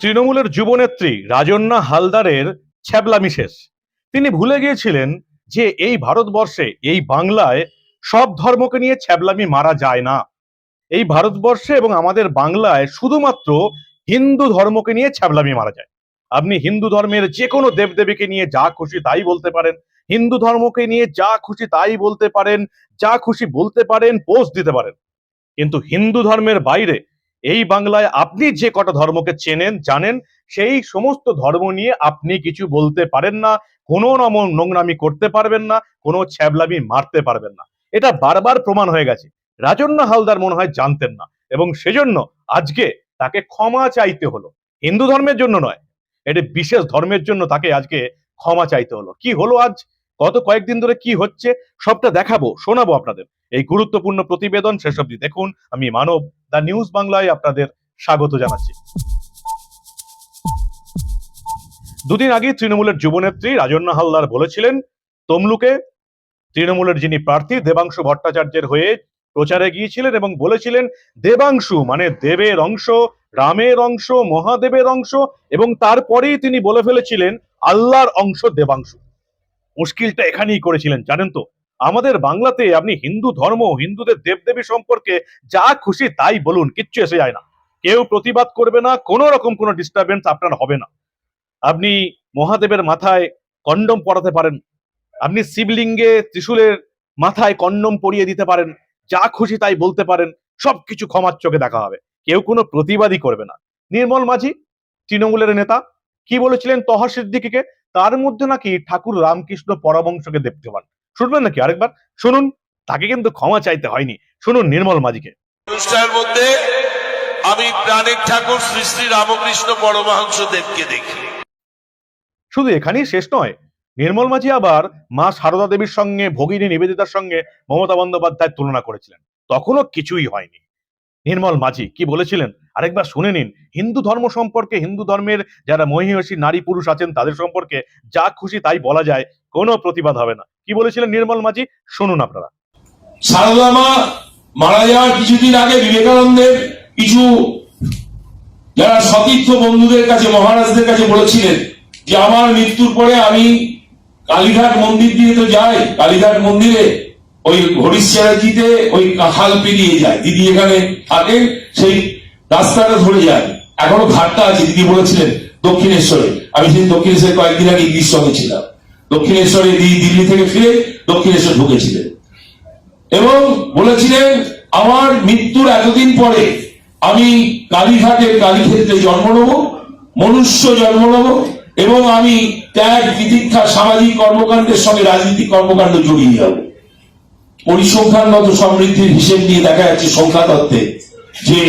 তৃণমূলের যুবনেত্রী রাজন্না হালদারের ছ্যাবলামি শেষ। তিনি ভুলে গিয়েছিলেন যে এই ভারতবর্ষে, এই বাংলায় সব ধর্মকে নিয়ে ছ্যাবলামি মারা যায় না। এই ভারতবর্ষে এবং আমাদের বাংলায় শুধুমাত্র হিন্দু ধর্মকে নিয়ে ছ্যাবলামি মারা যায়। আপনি হিন্দু ধর্মের যে কোনো দেবদেবীকে নিয়ে যা খুশি তাই বলতে পারেন। হিন্দু ধর্মকে নিয়ে যা খুশি তাই বলতে পারেন, যা খুশি বলতে পারেন, পোস্ট দিতে পারেন। কিন্তু হিন্দু ধর্মের বাইরে এই বাংলায় আপনি যে কটা ধর্মকে চেনেন, জানেন, সেই সমস্ত ধর্ম নিয়ে আপনি কিছু বলতে পারেন না, কোনো নম নোংরামি করতে পারবেন না, কোনো ছ্যাবলামি মারতে পারবেন না। এটা বারবার প্রমাণ হয়ে গেছে। রাজন্য হালদার মনে হয় জানতেন না এবং সেজন্য আজকে তাকে ক্ষমা চাইতে হলো। হিন্দু ধর্মের জন্য নয়, এটি বিশেষ ধর্মের জন্য তাকে আজকে ক্ষমা চাইতে হলো। কি হলো আজ? গত কয়েকদিন ধরে কি হচ্ছে সবটা দেখাবো, শোনাবো আপনাদের। এই গুরুত্বপূর্ণ প্রতিবেদন অবধি দেখুন। আমি মানব, দ্য নিউজ বাংলায় আপনাদের স্বাগত জানাচ্ছি। দুদিন আগে তৃণমূলের যুবনেত্রী রাজন্না হালদার বলেছিলেন, তমলুকে তৃণমূলের যিনি প্রার্থী দেবাংশু ভট্টাচার্যের হয়ে প্রচারে গিয়েছিলেন এবং বলেছিলেন, দেবাংশু মানে দেবের অংশ, রামের অংশ, মহাদেবের অংশ এবং তারপরেই তিনি বলে ফেলেছিলেন, আল্লাহর অংশ দেবাংশু। মুশকিলটা এখানেই করেছিলেন, জানেন তো? আমাদের বাংলাতে আপনি হিন্দু ধর্ম, হিন্দুদের দেবদেবী সম্পর্কে যা খুশি তাই বলুন, কিচ্ছু এসে যায় না। কেউ প্রতিবাদ করবে না, কোনো রকম কোনো ডিস্টারবেন্স আপনার হবে না। আপনি মহাদেবের মাথায় কন্ডম পরাতে পারেন, আপনি শিবলিঙ্গে ত্রিশূলের মাথায় কন্ডম পরিয়ে দিতে পারেন, যা খুশি তাই বলতে পারেন, সবকিছু ক্ষমার চোখে দেখা হবে। কেউ কোনো প্রতিবাদই করবে না। নির্মল মাঝি, তৃণমূলের নেতা, কি বলেছিলেন তহা সিদ্দিকিকে তার মধ্যে নাকি ঠাকুর রামকৃষ্ণ পরবংশকে দেখতে পান শুনবেন নাকি আরেকবার? শুনুন তাকে কিন্তু ক্ষমা চাইতে হয়নি। শুনুন নির্মল মাঝিকে। অনুষ্ঠানের মধ্যে আমি প্রাণের ঠাকুর শ্রী শ্রী রামকৃষ্ণ পরমহংস দেবকে দেখি। শুধু এখানেই শেষ নয় নির্মল মাঝি আবার মা সারদা দেবীর সঙ্গে ভগিনী নিবেদিতার সঙ্গে মমতা বন্দ্যোপাধ্যায় তুলনা করেছিলেন। তখনও কিছুই হয়নি। নির্মল মাঝি, কি বলেছিলেন? আরেকবার শুনে নিন, হিন্দু ধর্ম সম্পর্কে, হিন্দু ধর্মের যারা মহিষী, নারী, পুরুষ আছেন, তাদের সম্পর্কে যা খুশি তাই বলা যায়, কোনো প্রতিবাদ হবে না। কি বলেছিলেন নির্মল মাঝি? শুনুন আপনারা। সারদা মা মারা যাওয়ার কিছুদিন আগে বিবেকানন্দের কিছু যারা সতীর্থ বন্ধুদের কাছে, মহারাজদের কাছে বলেছিলেন যে, আমার মৃত্যুর পরে আমি কালীঘাট মন্দির দিয়ে তো যাই। কালীঘাট মন্দিরে ওই হরিশ্চারাজিতে ওই খাল পেরিয়ে যায়। দিদি এখানে থাকেন সেই রাস্তাটা ধরে যায়। এখনও ঘাটটা আছে, দিদি বলেছিলেন দক্ষিণেশ্বরে। আমি সেই দক্ষিণেশ্বরে কয়েকদিন আগে ইংলিশ সঙ্গে ছিলাম। দক্ষিণেশ্বরে দিদি দিল্লি থেকে ফিরে দক্ষিণেশ্বর ঢুকেছিলেন। এবং বলেছিলেন, আমার মৃত্যুর এতদিন পরে আমি কালীঘাটের কালীক্ষেত্রে জন্ম নেব, মনুষ্য জন্ম নেব, এবং আমি ত্যাগ বিদীক্ষা সামাজিক কর্মকাণ্ডের সঙ্গে রাজনীতিক কর্মকাণ্ড জড়িয়ে যাব। পরিসংখ্যানগত সমৃদ্ধির হিসেব দিয়ে দেখা যাচ্ছে সংখ্যা তত্ত্বে যে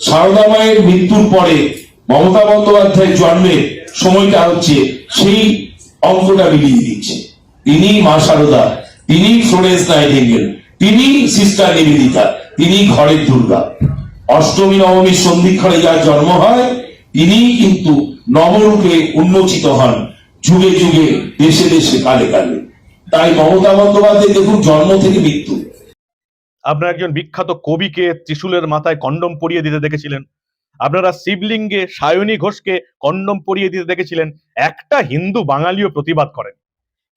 সারদা মায়ের মৃত্যুর পরে মমতা বন্দ্যোপাধ্যায়ের জন্মের সময়টা হচ্ছে সেই অঙ্কটা মিলিয়ে দিচ্ছে। তিনি মা সারদা, তিনি ফ্লোরেন্স নাইটিঙ্গেল তিনি সিস্টার নিবেদিতা, তিনি ঘরের দুর্গা। অষ্টমী, নবমীর সন্ধিক্ষণে যার জন্ম হয়, তিনি কিন্তু নবরূপে উন্মোচিত হন যুগে যুগে, দেশে দেশে কালে কালে। তাই মমতা বন্দ্যোপাধ্যায় দেখুন জন্ম থেকে মৃত্যু। আপনার একজন বিখ্যাত কবিকে ত্রিশুলের মাথায় কন্ডম পরিয়ে দিতে দেখেছিলেন। আপনারা শিবলিঙ্গে সায়নী ঘোষকে কন্ডম পরিয়ে দিতে দেখেছিলেন। একটা হিন্দু বাঙালিও প্রতিবাদ করেন।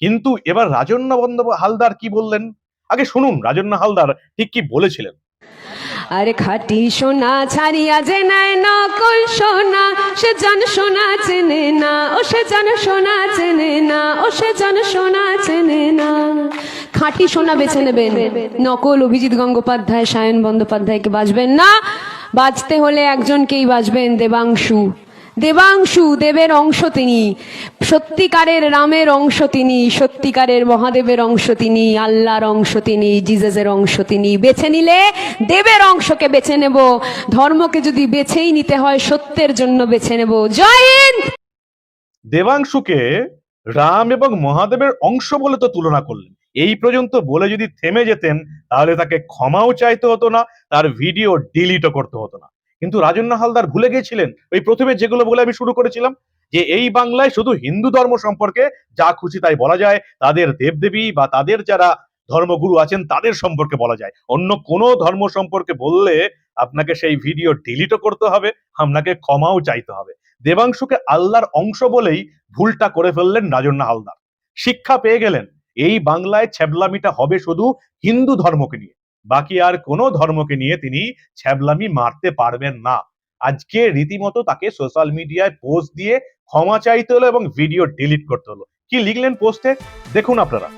কিন্তু এবার রাজন্য বন্দ্যোপাধ্যায় হালদার কি বললেন? আগে শুনুন রাজন্য হালদার ঠিক কি বলেছিলেন। আরে খাটি সোনা ছাড়িয়া যে নেয় নকল সোনা, সে জন সোনা চেনে না, ও সে জন সোনা চেনে না, ও সে জন সোনা চেনে না। খাঁটি সোনা বেছে নেবেন। নকল অভিজিৎ গঙ্গোপাধ্যায়, সায়ন বন্দ্যোপাধ্যায়কে বাজবেন না। বাজতে হলে একজনকেই বাজবেন দেবাংশু। দেবাংশু দেবের অংশ তিনি। সত্যিকারের রামের অংশ তিনি, সত্যিকারের মহাদেবের অংশ তিনি, আল্লাহর অংশ তিনি জিজাসের অংশ তিনি। বেছে নিলে দেবের অংশকে বেছে নেব। ধর্মকে যদি বেছেই নিতে হয়, সত্যের জন্য বেছে নেব। জয় দেবাংশুকে রাম এবং মহাদেবের অংশ বলে তো তুলনা করলেন। এই পর্যন্ত বলে যদি থেমে যেতেন, তাহলে তাকে ক্ষমাও চাইতে হতো না, তার ভিডিও ডিলিটও করতে হতো না। কিন্তু রাজন্য হালদার ভুলে গিয়েছিলেন ওই প্রথমে যেগুলো বলে আমি শুরু করেছিলাম, যে এই বাংলায় শুধু হিন্দু ধর্ম সম্পর্কে যা খুশি তাই বলা যায়, তাদের দেবদেবী বা তাদের যারা ধর্মগুরু আছেন তাদের সম্পর্কে বলা যায়। অন্য কোনো ধর্ম সম্পর্কে বললে আপনাকে সেই ভিডিও ডিলিটও করতে হবে, আপনাকে ক্ষমাও চাইতে হবে। দেবাংশুকে আল্লাহর অংশ বলেই ভুলটা করে ফেললেন রাজন্না হালদার। শিক্ষা পেয়ে গেলেন, এই বাংলায় ছ্যাবলামিটা হবে শুধু হিন্দু ধর্মকে নিয়ে। বাকি আর কোনো ধর্মকে নিয়ে তিনি ছ্যাবলামি মারতে পারবেন না। আজকে রীতিমতো তাকে সোশ্যাল মিডিয়ায় পোস্ট দিয়ে ক্ষমা চাইতে হলো এবং ভিডিও ডিলিট করতে হলো। কি লিখলেন পোস্টে দেখুন আপনারা।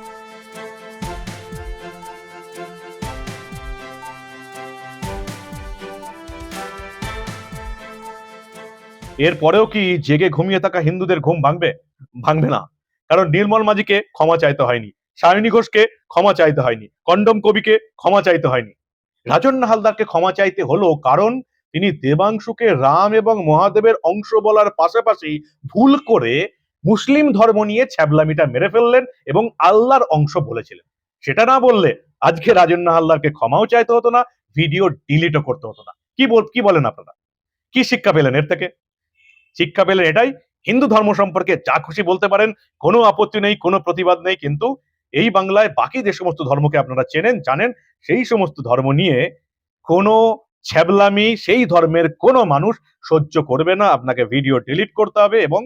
এরপরেও কি জেগে ঘুমিয়ে থাকা হিন্দুদের ঘুম ভাঙবে? ভাঙবে না। কারণ নির্মল মাঝিকে ক্ষমা চাইতে হয়নি। সায়নী ঘোষকে ক্ষমা চাইতে হয়নি, কন্ডম কবিকে ক্ষমা চাইতে হয়নি। রাজন্না হালদারকে ক্ষমা চাইতে হলো কারণ, তিনি দেবাংশুকে রাম এবং মহাদেবের অংশ বলার পাশাপাশি ভুল করে মুসলিম ধর্ম নিয়ে ছ্যাবলামিটা মেরে ফেললেন এবং আল্লাহর অংশ বলেছিলেন। সেটা না বললে আজকে রাজন্না হালদারকে ক্ষমাও চাইতে হতো না, ভিডিও ডিলিটও করতে হতো না। কি বল, কি বলেন আপনারা? কি শিক্ষা পেলেন এর থেকে? শিক্ষা পেলেন এটাই, হিন্দু ধর্ম সম্পর্কে যা খুশি বলতে পারেন, কোনো আপত্তি নেই, কোনো প্রতিবাদ নেই, কিন্তু এই বাংলায় বাকি যে সমস্ত ধর্মকে আপনারা চেনেন, জানেন, সেই সমস্ত ধর্ম নিয়ে কোনো ছ্যাবলামি, সেই ধর্মের কোনো মানুষ সহ্য করবে না। আপনাকে ভিডিও ডিলিট করতে হবে এবং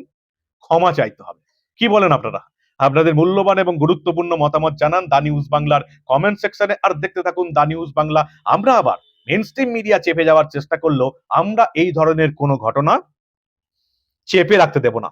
ক্ষমা চাইতে হবে। কি বলেন আপনারা? আপনাদের মূল্যবান এবং গুরুত্বপূর্ণ মতামত জানান দা নিউজ বাংলার কমেন্ট সেকশনে আর দেখতে থাকুন দা নিউজ বাংলা। আমরা আবার মেন মিডিয়া চেপে যাওয়ার চেষ্টা করলেও আমরা এই ধরনের কোনো ঘটনা চেপে রাখতে দেব না।